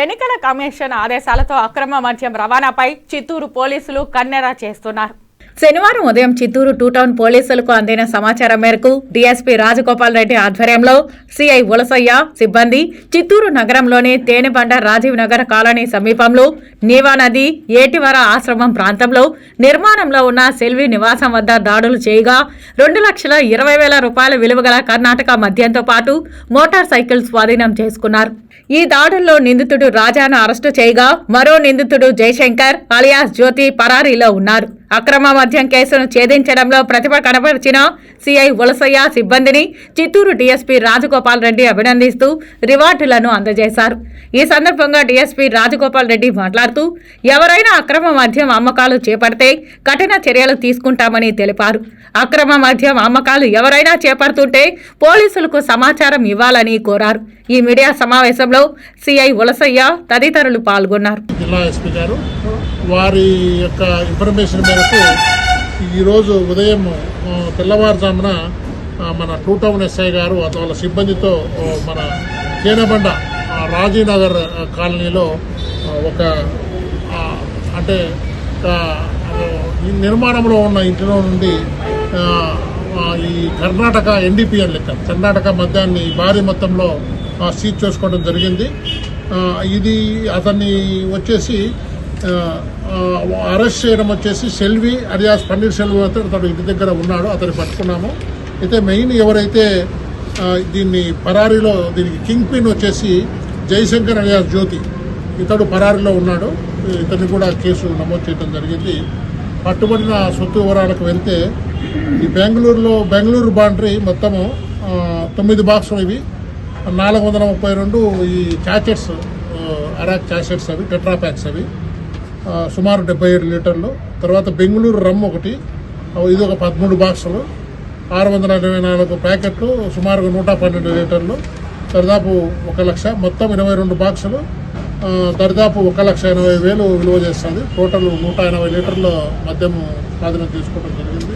ఎన్నికల కమిషన్ ఆదేశాలతో అక్రమ మద్యం రవాణాపై చిత్తూరు పోలీసులు కన్నెర చేస్తున్నారు. శనివారం ఉదయం చిత్తూరు టూ టౌన్ పోలీసులకు అందిన సమాచారం మేరకు డీఎస్పీ రాజగోపాల్ రెడ్డి ఆధ్వర్యంలో సిఐ ఉలసయ్య సిబ్బంది చిత్తూరు నగరంలోని తేనెబండ రాజీవ్ నగర్ కాలనీ సమీపంలో నీవా నది ఏటివర ఆశ్రమం ప్రాంతంలో నిర్మాణంలో ఉన్న సెల్వి నివాసం వద్ద దాడులు చేయగా రెండు లక్షల ఇరవై వేల రూపాయల విలువగల కర్ణాటక మద్యంతో పాటు మోటార్ సైకిల్ స్వాధీనం చేసుకున్నారు. ఈ దాడుల్లో నిందితుడు రాజాను అరెస్టు చేయగా మరో నిందితుడు జయశంకర్ అలియాస్ జ్యోతి పరారీలో ఉన్నారు. అక్రమ మద్యం కేసును ఛేదించడంలో ప్రతిభ కనపరిచిన సిఐ ఉలసయ్య సిబ్బందిని చిత్తూరు డీఎస్పీ రాజగోపాల్ రెడ్డి అభినందిస్తూ రివార్డులను అందజేశారు. ఈ సందర్భంగా డీఎస్పీ రాజగోపాల్ రెడ్డి మాట్లాడుతూ ఎవరైనా అక్రమ మద్యం అమ్మకాలు చేపడితే కఠిన చర్యలు తీసుకుంటామని తెలిపారు. అక్రమ మద్యం అమ్మకాలు ఎవరైనా చేపడుతుంటే పోలీసులకు సమాచారం ఇవ్వాలని కోరారు. ఈ మీడియా సమావేశంలో సిఐ ఉలసయ్య తదితరులు పాల్గొన్నారు. జిల్లా ఎస్పీ గారు వారి యొక్క ఇన్ఫర్మేషన్ మేరకు ఈరోజు ఉదయం తెల్లవారుజామున మన టూ టౌన్ ఎస్ఐ గారు వాళ్ళ సిబ్బందితో మన కేనబండ రాజీనగర్ కాలనీలో ఒక అంటే నిర్మాణంలో ఉన్న ఇంటిలో నుండి ఈ కర్ణాటక ఎన్డీపీఎన్ లెక్క కర్ణాటక మద్యాన్ని భారీ మొత్తంలో సీజ్ చేసుకోవడం జరిగింది. ఇది అతన్ని వచ్చేసి అరెస్ట్ చేయడం వచ్చేసి సెల్వి అరియాస్ పన్నీర్ సెల్వి అతను అతడు ఇంటి దగ్గర ఉన్నాడు అతన్ని పట్టుకున్నాము. అయితే మెయిన్ ఎవరైతే దీన్ని పరారీలో దీనికి కింగ్ పిన్ వచ్చేసి జయశంకర్ అలియాస్ జ్యోతి ఇతడు పరారీలో ఉన్నాడు. ఇతన్ని కూడా కేసు నమోదు చేయడం జరిగింది. పట్టుబడిన సొత్తు వివరాలకు వెళ్తే ఈ బెంగళూరులో బెంగళూరు బాండరీ మొత్తము తొమ్మిది బాక్సులు ఇవి. నాలుగు వందల ముప్పై రెండు ఈ చాచెట్స్ అరాక్ చాచెట్స్ అవి టెట్రా ప్యాక్స్ అవి. సుమారు డెబ్బై ఏడు లీటర్లు. తర్వాత బెంగళూరు రమ్ ఒకటి ఇది ఒక పదమూడు బాక్సులు. ఆరు వందల ఇరవై నాలుగు ప్యాకెట్లు సుమారుగా నూట పన్నెండు లీటర్లు. దరిదాపు ఒక లక్ష మొత్తం ఇరవై రెండు బాక్సులు. దరిదాపు ఒక లక్ష ఎనభై వేలు విలువ చేస్తుంది. టోటల్ నూట ఎనభై లీటర్ల మద్యం ప్రాధాన్యత తీసుకోవడం జరిగింది.